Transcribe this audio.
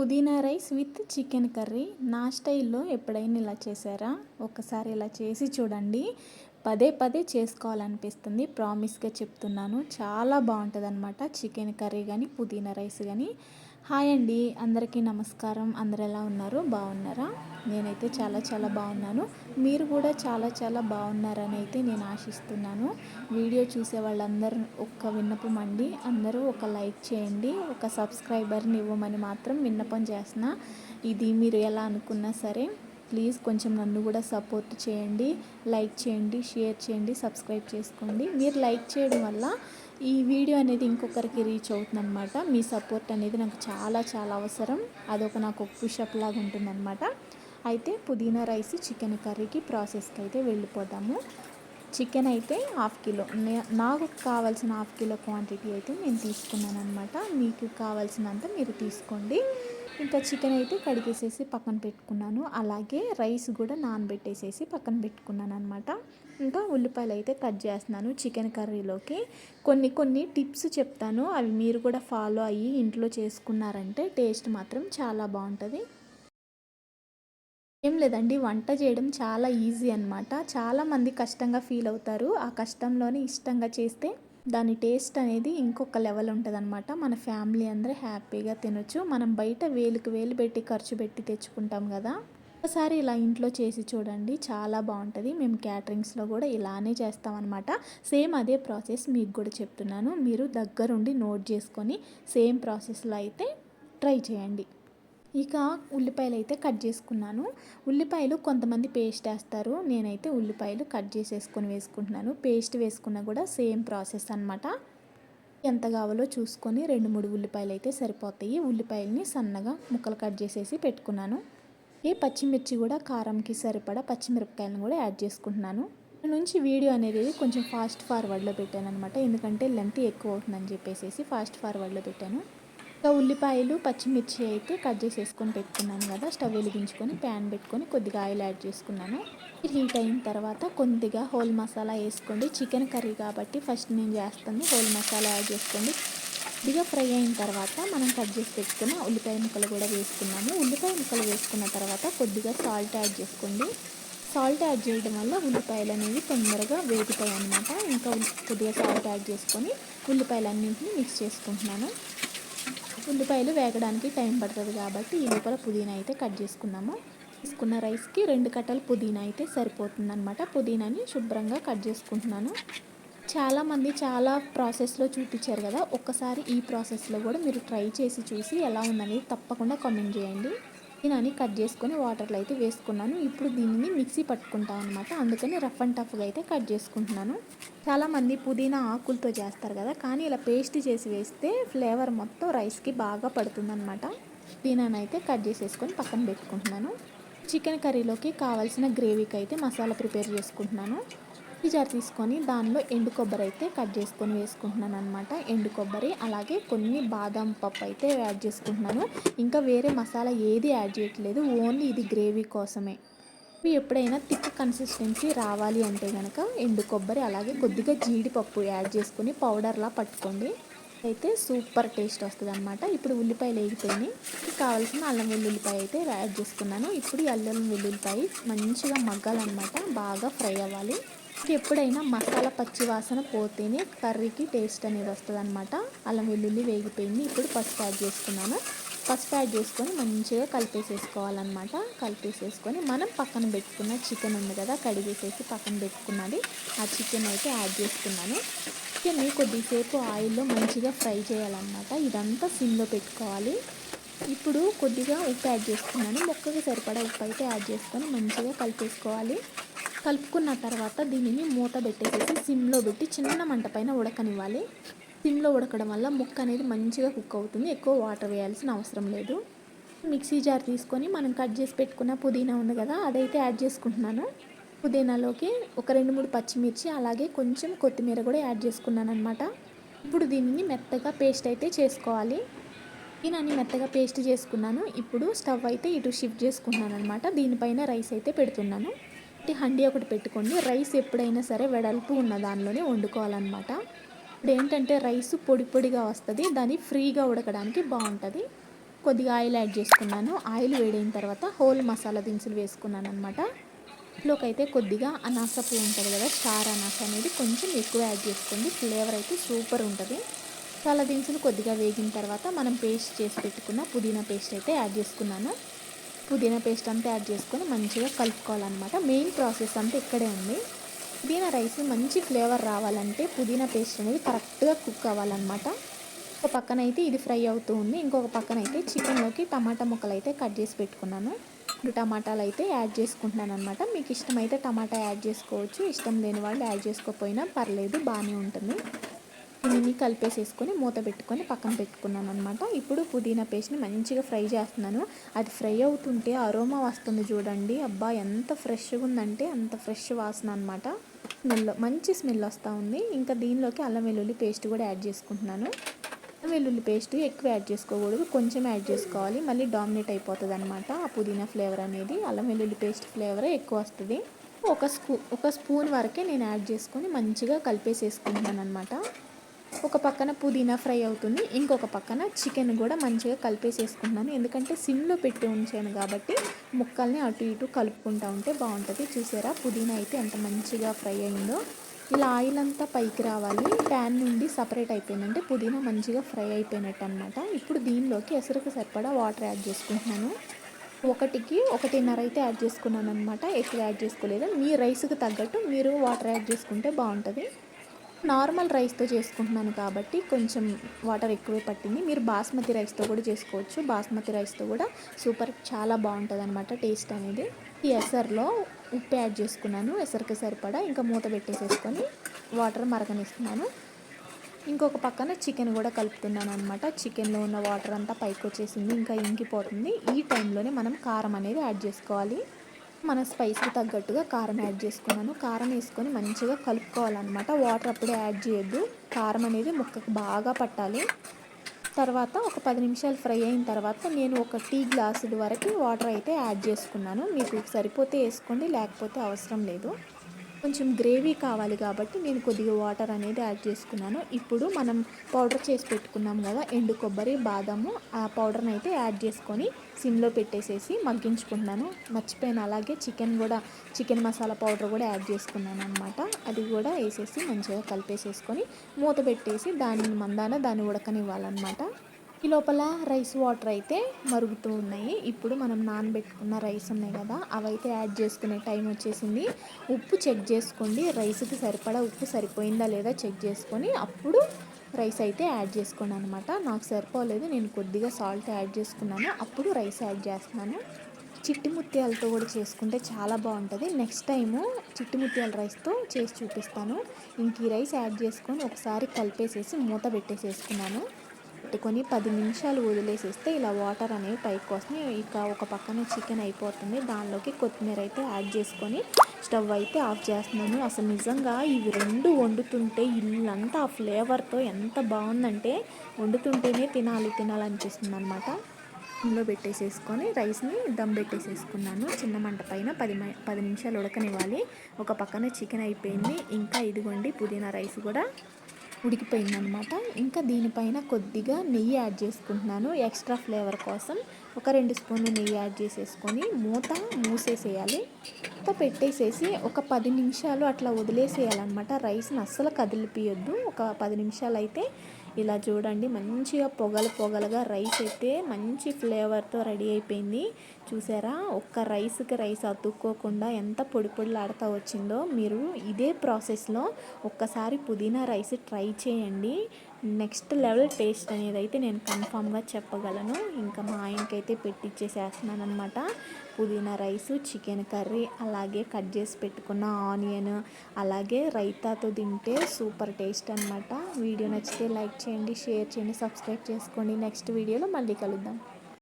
పుదీనా rice with chicken curry నా స్టైల్లో ఎప్పుడైనా ఇలా చేశారా? ఒకసారి ఇలా చేసి చూడండి. పదే పదే చేసుకోవాలనిపిస్తుంది. ప్రామిస్గా చెప్తున్నాను. చాలా బాగుంటుంది అనమాట చికెన్ కర్రీ కానీ పుదీనా రైస్ కానీ హాయ్ అండి అందరికీ నమస్కారం. అందరు ఎలా ఉన్నారు? బాగున్నారా? నేనైతే చాలా చాలా బాగున్నాను. మీరు కూడా చాలా చాలా బాగున్నారని అయితే నేను ఆశిస్తున్నాను. వీడియో చూసే వాళ్ళందరూ ఒక్క విన్నపం అండి. అందరూ ఒక లైక్ చేయండి. ఒక సబ్స్క్రైబర్ని ఇవ్వమని మాత్రం విన్నపం చేసిన ఇది మీరు ఎలా అనుకున్నా సరే ప్లీజ్ కొంచెం నన్ను కూడా సపోర్ట్ చేయండి. లైక్ చేయండి షేర్ చేయండి సబ్స్క్రైబ్ చేసుకోండి. మీరు లైక్ చేయడం వల్ల ఈ వీడియో అనేది ఇంకొకరికి రీచ్ అవుతుంది అనమాట మీ సపోర్ట్ అనేది నాకు చాలా చాలా అవసరం. అదొక నాకు పుషప్ లాగా ఉంటుందన్నమాట. అయితే పుదీనా రైస్ చికెన్ కర్రీకి ప్రాసెస్కి అయితే వెళ్ళిపోతాము చికెన్ అయితే హాఫ్ కిలో నాకు కావాల్సిన హాఫ్ కిలో క్వాంటిటీ అయితే నేను తీసుకున్నాను అనమాట మీకు కావాల్సినంత మీరు తీసుకోండి. ఇంకా చికెన్ అయితే కడిగేసేసి పక్కన పెట్టుకున్నాను. అలాగే రైస్ కూడా నానబెట్టేసేసి పక్కన పెట్టుకున్నాను అనమాట ఇంకా ఉల్లిపాయలు అయితే కట్ చేస్తున్నాను చికెన్ కర్రీలోకి. కొన్ని కొన్ని టిప్స్ చెప్తాను. అవి మీరు కూడా ఫాలో అయ్యి ఇంట్లో చేసుకున్నారంటే టేస్ట్ మాత్రం చాలా బాగుంటుంది. ఏం లేదండి వంట చేయడం చాలా ఈజీ అనమాట చాలామంది కష్టంగా ఫీల్ అవుతారు. ఆ కష్టంలోనే ఇష్టంగా చేస్తే దాని టేస్ట్ అనేది ఇంకొక లెవెల్ ఉంటుంది అనమాట మన ఫ్యామిలీ అందరూ హ్యాపీగా తినొచ్చు. మనం బయట వేలుకు వేలు పెట్టి ఖర్చు పెట్టి తెచ్చుకుంటాం కదా. ఒకసారి ఇలా ఇంట్లో చేసి చూడండి. చాలా బాగుంటుంది. మేము క్యాటరింగ్స్లో కూడా ఇలానే చేస్తామన్నమాట. సేమ్ అదే ప్రాసెస్ మీకు కూడా చెప్తున్నాను. మీరు దగ్గరుండి నోట్ చేసుకొని సేమ్ ప్రాసెస్లో అయితే ట్రై చేయండి. ఇక ఉల్లిపాయలు అయితే కట్ చేసుకున్నాను. ఉల్లిపాయలు కొంతమంది పేస్ట్ వేస్తారు. నేనైతే ఉల్లిపాయలు కట్ చేసేసుకొని వేసుకుంటున్నాను. పేస్ట్ వేసుకున్నా కూడా సేమ్ ప్రాసెస్ అనమాట ఎంత కావాలో చూసుకొని రెండు మూడు ఉల్లిపాయలు అయితే సరిపోతాయి. ఉల్లిపాయలని సన్నగా ముక్కలు కట్ చేసేసి పెట్టుకున్నాను. ఈ పచ్చిమిర్చి కూడా కారంకి సరిపడా పచ్చిమిరపకాయలను కూడా యాడ్ చేసుకుంటున్నాను. నుంచి వీడియో అనేది కొంచెం ఫాస్ట్ ఫార్వర్డ్లో పెట్టాను అనమాట ఎందుకంటే లెంత్ ఎక్కువ అవుతుందని చెప్పేసి ఫాస్ట్ ఫార్వర్డ్లో పెట్టాను. ఇంకా ఉల్లిపాయలు పచ్చిమిర్చి అయితే కట్ చేసేసుకొని పెట్టుకున్నాను కదా స్టవ్ వెలిగించుకొని ప్యాన్ పెట్టుకొని కొద్దిగా ఆయిల్ యాడ్ చేసుకున్నాను. హీట్ అయిన తర్వాత కొద్దిగా హోల్ మసాలా వేసుకోండి. చికెన్ కర్రీ కాబట్టి ఫస్ట్ నేను చేస్తాను హోల్ మసాలా యాడ్ చేసుకోండి. కొద్దిగా ఫ్రై అయిన తర్వాత మనం కట్ చేసి పెట్టుకున్న ఉల్లిపాయ ముక్కలు కూడా వేసుకున్నాము. ఉల్లిపాయ ముక్కలు వేసుకున్న తర్వాత కొద్దిగా సాల్ట్ యాడ్ చేసుకోండి. సాల్ట్ యాడ్ చేయడం వల్ల ఉల్లిపాయలు అనేవి తొందరగా వేగుతాయి అన్నమాట ఇంకా కొద్దిగా సాల్ట్ యాడ్ చేసుకొని ఉల్లిపాయలు అన్నింటినీ మిక్స్ చేసుకుంటున్నాను. ఉల్లిపాయలు వేగడానికి టైం పడుతుంది కాబట్టి ఈ లోపల పుదీనా అయితే కట్ చేసుకున్నాము. తీసుకున్న రైస్కి రెండు కట్టలు పుదీనా అయితే సరిపోతుంది అనమాట పుదీనాని శుభ్రంగా కట్ చేసుకుంటున్నాను. చాలామంది చాలా ప్రాసెస్లో చూపించారు కదా ఒక్కసారి ఈ ప్రాసెస్లో కూడా మీరు ట్రై చేసి చూసి ఎలా ఉందనేది తప్పకుండా కామెంట్ చేయండి. పుదీనాని కట్ చేసుకొని వాటర్లో అయితే వేసుకున్నాను. ఇప్పుడు దీనిని మిక్సీ పట్టుకుంటాం అనమాట అందుకని రఫ్ అండ్ టఫ్గా అయితే కట్ చేసుకుంటున్నాను. చాలామంది పుదీనా ఆకులతో చేస్తారు కదా కానీ ఇలా పేస్ట్ చేసి వేస్తే ఫ్లేవర్ మొత్తం రైస్కి బాగా పడుతుందన్నమాట. పుదీనాని అయితే కట్ చేసేసుకొని పక్కన పెట్టుకుంటున్నాను. చికెన్ కర్రీలోకి కావాల్సిన గ్రేవీకి అయితే మసాలా ప్రిపేర్ చేసుకుంటున్నాను. జార్ తీసుకొని దానిలో ఎండు కొబ్బరి అయితే కట్ చేసుకొని వేసుకుంటున్నాను అనమాట ఎండు కొబ్బరి అలాగే కొన్ని బాదం పప్పు అయితే యాడ్ చేసుకుంటున్నాను. ఇంకా వేరే మసాలా ఏది యాడ్ చేయట్లేదు. ఓన్లీ ఇది గ్రేవీ కోసమే. ఎప్పుడైనా థిక్ కన్సిస్టెన్సీ రావాలి అంటే కనుక ఎండు కొబ్బరి అలాగే కొద్దిగా జీడిపప్పు యాడ్ చేసుకొని పౌడర్లా పట్టుకోండి. అయితే సూపర్ టేస్ట్ వస్తుంది అనమాట ఇప్పుడు ఉల్లిపాయలు వేగిపోయినాయి. కావాల్సిన అల్లం వెల్లుల్లిపాయ అయితే యాడ్ చేసుకున్నాను. ఇప్పుడు అల్లం వెల్లుల్లిపాయ మంచిగా మగ్గాలన్నమాట. బాగా ఫ్రై అవ్వాలి. ఎప్పుడైనా మసాలా పచ్చి వాసన పోతేనే కర్రీకి టేస్ట్ అనేది వస్తుంది అనమాట అల్లం వెల్లుల్లి వేగిపోయింది. ఇప్పుడు పసుపు యాడ్ చేసుకున్నాను. పసుపు యాడ్ చేసుకొని మంచిగా కలిపేసేసుకోవాలన్నమాట. కలిపేసేసుకొని మనం పక్కన పెట్టుకున్న చికెన్ ఉంది కదా కడిగేసేసి పక్కన పెట్టుకున్నది. ఆ చికెన్ అయితే యాడ్ చేసుకున్నాను. చికెన్ని కొద్దిసేపు ఆయిల్లో మంచిగా ఫ్రై చేయాలన్నమాట. ఇదంతా సిమ్లో పెట్టుకోవాలి. ఇప్పుడు కొద్దిగా ఉప్పు యాడ్ చేసుకున్నాను. మొక్కకి సరిపడా ఉప్పు అయితే యాడ్ చేసుకొని మంచిగా కలిపేసుకోవాలి. కలుపుకున్న తర్వాత దీనిని మూత పెట్టేసేసి సిమ్లో పెట్టి చిన్న మంట పైన ఉడకనివ్వాలి. సిమ్లో ఉడకడం వల్ల ముక్క అనేది మంచిగా కుక్ అవుతుంది. ఎక్కువ వాటర్ వేయాల్సిన అవసరం లేదు. మిక్సీ జార్ తీసుకొని మనం కట్ చేసి పెట్టుకున్న పుదీనా ఉంది కదా అదైతే యాడ్ చేసుకుంటున్నాను. పుదీనాలోకి ఒక రెండు మూడు పచ్చిమిర్చి అలాగే కొంచెం కొత్తిమీర కూడా యాడ్ చేసుకున్నాను అనమాట ఇప్పుడు దీనిని మెత్తగా పేస్ట్ అయితే చేసుకోవాలి. దీనిని మెత్తగా పేస్ట్ చేసుకున్నాను. ఇప్పుడు స్టవ్ అయితే ఇటు షిఫ్ట్ చేసుకున్నాను అనమాట దీనిపైన రైస్ అయితే పెడుతున్నాను. హండీ ఒకటి పెట్టుకోండి. రైస్ ఎప్పుడైనా సరే వెడల్పు ఉన్న దానిలోనే వండుకోవాలన్నమాట. ఇప్పుడు ఏంటంటే రైస్ పొడి పొడిగా వస్తుంది. దాన్ని ఫ్రీగా ఉడకడానికి బాగుంటుంది. కొద్దిగా ఆయిల్ యాడ్ చేసుకున్నాను. ఆయిల్ వేడైన తర్వాత హోల్ మసాలా దినుసులు వేసుకున్నాను అనమాట ఇంట్లోకి అయితే కొద్దిగా అనాస పువ్వు ఉంటుంది కదా స్టార్ అనాస అనేది కొంచెం ఎక్కువ యాడ్ చేసుకోండి. ఫ్లేవర్ అయితే సూపర్ ఉంటుంది. చాలా దినుసులు కొద్దిగా వేగిన తర్వాత మనం పేస్ట్ చేసి పెట్టుకున్న పుదీనా పేస్ట్ అయితే యాడ్ చేసుకున్నాను. పుదీనా పేస్ట్ అంతా యాడ్ చేసుకొని మంచిగా కలుపుకోవాలన్నమాట. మెయిన్ ప్రాసెస్ అంతా ఇక్కడే ఉంది. పుదీనా రైస్ మంచి ఫ్లేవర్ రావాలంటే పుదీనా పేస్ట్ అనేది కరెక్ట్గా కుక్ అవ్వాలన్నమాట. ఒక పక్కన అయితే ఇది ఫ్రై అవుతూ ఉంది. ఇంకొక పక్కన అయితే చికెన్లోకి టమాటా ముక్కలు అయితే కట్ చేసి పెట్టుకున్నాను. ఇప్పుడు టమాటాలు అయితే యాడ్ చేసుకుంటున్నాను అనమాట మీకు ఇష్టమైతే టమాటా యాడ్ చేసుకోవచ్చు. ఇష్టం లేని వాళ్ళు యాడ్ చేసుకోకపోయినా పర్లేదు బాగానే ఉంటుంది. దీన్ని కలిపేసేసుకొని మూత పెట్టుకొని పక్కన పెట్టుకున్నాను అనమాట ఇప్పుడు పుదీనా పేస్ట్ని మంచిగా ఫ్రై చేస్తున్నాను. అది ఫ్రై అవుతుంటే అరోమా వస్తుంది చూడండి. అబ్బా ఎంత ఫ్రెష్గా ఉందంటే అంత ఫ్రెష్ వాసన అనమాట స్మెల్ మంచి స్మెల్ వస్తూ ఉంది. ఇంకా దీనిలోకి అల్లం వెల్లుల్లి పేస్ట్ కూడా యాడ్ చేసుకుంటున్నాను. అల్లం వెల్లుల్లి పేస్ట్ ఎక్కువ యాడ్ చేసుకోకూడదు. కొంచెం యాడ్ చేసుకోవాలి. మళ్ళీ డామినేట్ అయిపోతుంది అనమాట ఆ పుదీనా ఫ్లేవర్ అనేది. అల్లం వెల్లుల్లి పేస్ట్ ఫ్లేవరే ఎక్కువ వస్తుంది. ఒక స్పూ ఒక స్పూన్ వరకే నేను యాడ్ చేసుకొని మంచిగా కలిపేసేసుకుంటున్నాను అనమాట ఒక పక్కన పుదీనా ఫ్రై అవుతుంది ఇంకొక పక్కన చికెన్ కూడా మంచిగా కలిపేసేసుకుంటున్నాను. ఎందుకంటే సిమ్లో పెట్టి ఉంచాను కాబట్టి ముక్కల్ని అటు ఇటు కలుపుకుంటూ ఉంటే బాగుంటుంది. చూసారా? పుదీనా అయితే ఎంత మంచిగా ఫ్రై అయిందో. ఇలా ఆయిల్ అంతా పైకి రావాలి. ప్యాన్ నుండి సపరేట్ అయిపోయిందంటే పుదీనా మంచిగా ఫ్రై అయిపోయినట్టు అనమాట ఇప్పుడు దీనిలోకి ఎసరుకు సరిపడా వాటర్ యాడ్ చేసుకుంటున్నాను. ఒకటికి ఒకటిన్నర అయితే యాడ్ చేసుకున్నాను అనమాట ఎక్కువ యాడ్ చేసుకోలేదు. మీ రైస్కి తగ్గట్టు మీరు వాటర్ యాడ్ చేసుకుంటే బాగుంటుంది. నార్మల్ రైస్తో చేసుకుంటున్నాను కాబట్టి కొంచెం వాటర్ ఎక్కువే పట్టింది. మీరు బాస్మతి రైస్తో కూడా చేసుకోవచ్చు. బాస్మతి రైస్తో కూడా సూపర్ చాలా బాగుంటుంది అనమాట టేస్ట్ అనేది. ఈ ఎసర్లో ఉప్పు యాడ్ చేసుకున్నాను. ఎసరికి సరిపడా ఇంకా మూత పెట్టేసేసుకొని వాటర్ మరగనిస్తున్నాను. ఇంకొక పక్కన చికెన్ కూడా కలుపుతున్నాను అనమాట చికెన్లో ఉన్న వాటర్ అంతా పైకి వచ్చేసింది ఇంకా ఇంకిపోతుంది. ఈ టైంలోనే మనం కారం అనేది యాడ్ చేసుకోవాలి. మన స్పైస్కి తగ్గట్టుగా కారం యాడ్ చేసుకున్నాను. కారం వేసుకొని మంచిగా కలుపుకోవాలన్నమాట. వాటర్ అప్పుడే యాడ్ చేయొద్దు. కారం అనేది ముక్కకు బాగా పట్టాలి. తర్వాత ఒక పది నిమిషాలు ఫ్రై అయిన తర్వాత నేను ఒక టీ గ్లాసుల వరకు వాటర్ అయితే యాడ్ చేసుకున్నాను. మీకు సరిపోతే వేసుకోండి లేకపోతే అవసరం లేదు. కొంచెం గ్రేవీ కావాలి కాబట్టి నేను కొద్దిగా వాటర్ అనేది యాడ్ చేసుకున్నాను. ఇప్పుడు మనం పౌడర్ చేసి పెట్టుకున్నాం కదా ఎండు కొబ్బరి బాదము ఆ పౌడర్ని అయితే యాడ్ చేసుకొని సిమ్లో పెట్టేసేసి మగ్గించుకున్నాను మర్చిపోయిన. అలాగే చికెన్ కూడా చికెన్ మసాలా పౌడర్ కూడా యాడ్ చేసుకున్నాను అనమాట అది కూడా వేసేసి మంచిగా కలిపేసేసుకొని మూత పెట్టేసి దాని మందాన దాన్ని ఉడకనివ్వాలన్నమాట. ఈ లోపల రైస్ వాటర్ అయితే మరుగుతూ ఉన్నాయి. ఇప్పుడు మనం నానబెట్టుకున్న రైస్ ఉన్నాయి కదా అవైతే యాడ్ చేసుకునే టైం వచ్చేసింది. ఉప్పు చెక్ చేసుకోండి. రైస్కి సరిపడా ఉప్పు సరిపోయిందా లేదా చెక్ చేసుకొని అప్పుడు రైస్ అయితే యాడ్ చేసుకోండి అనమాట నాకు సరిపోలేదు నేను కొద్దిగా సాల్ట్ యాడ్ చేసుకున్నాను. అప్పుడు రైస్ యాడ్ చేస్తున్నాను. చిట్టి ముత్యాలతో కూడా చేసుకుంటే చాలా బాగుంటుంది. నెక్స్ట్ టైము చిట్టి ముత్యాల రైస్తో చేసి చూపిస్తాను. ఇంక ఈ రైస్ యాడ్ చేసుకొని ఒకసారి కలిపేసేసి మూత పెట్టేసేసుకున్నాను. పెట్టుకొని పది నిమిషాలు వదిలేసేస్తే ఇలా వాటర్ అనేవి పైకి వస్తాయి ఇక ఒక పక్కన చికెన్ అయిపోతుంది. దానిలోకి కొత్తిమీర అయితే యాడ్ చేసుకొని స్టవ్ అయితే ఆఫ్ చేస్తున్నాను. అసలు నిజంగా ఇవి రెండు వండుతుంటే ఇల్లంతా ఆ ఫ్లేవర్తో ఎంత బాగుందంటే వండుతుంటేనే తినాలి తినాలనిపిస్తుంది అనమాట ఇందులో పెట్టేసేసుకొని రైస్ని దమ్ పెట్టేసేసుకున్నాను. చిన్న మంట పైన పది పది నిమిషాలు ఉడకనివ్వాలి. ఒక పక్కన చికెన్ అయిపోయింది. ఇంకా ఇదిగోండి పుదీనా రైస్ కూడా. ఉడికిపోయిందనమాట ఇంకా దీనిపైన కొద్దిగా నెయ్యి యాడ్ చేసుకుంటున్నాను. ఎక్స్ట్రా ఫ్లేవర్ కోసం ఒక రెండు స్పూన్లు నెయ్యి యాడ్ చేసేసుకొని మూత మూసేసేయాలి. మూత పెట్టేసేసి ఒక పది నిమిషాలు అట్లా వదిలేసేయాలన్నమాట. రైస్ని అస్సలు కదిలిపియొద్దు. ఒక పది నిమిషాలు అయితే ఇలా చూడండి మంచిగా పొగలు పొగలుగా రైస్ అయితే మంచి ఫ్లేవర్తో రెడీ అయిపోయింది. చూసారా? ఒక్క రైస్కి రైస్ అతుక్కోకుండా ఎంత పొడి పొడిలాడుతూ వచ్చిందో మీరు ఇదే ప్రాసెస్లో ఒక్కసారి పుదీనా రైస్ ట్రై చేయండి. నెక్స్ట్ లెవెల్ టేస్ట్ అనేది అయితే నేను కన్ఫామ్గా చెప్పగలను. ఇంకా మా ఆయనకైతే పెట్టిచ్చేసేస్తున్నాను అనమాట పుదీనా రైస్ చికెన్ కర్రీ అలాగే కట్ చేసి పెట్టుకున్న ఆనియన్ అలాగే రైతాతో తింటే సూపర్ టేస్ట్ అనమాట వీడియో నచ్చితే లైక్ చేయండి షేర్ చేయండి సబ్స్క్రైబ్ చేసుకోండి. నెక్స్ట్ వీడియోలో మళ్ళీ కలుద్దాం.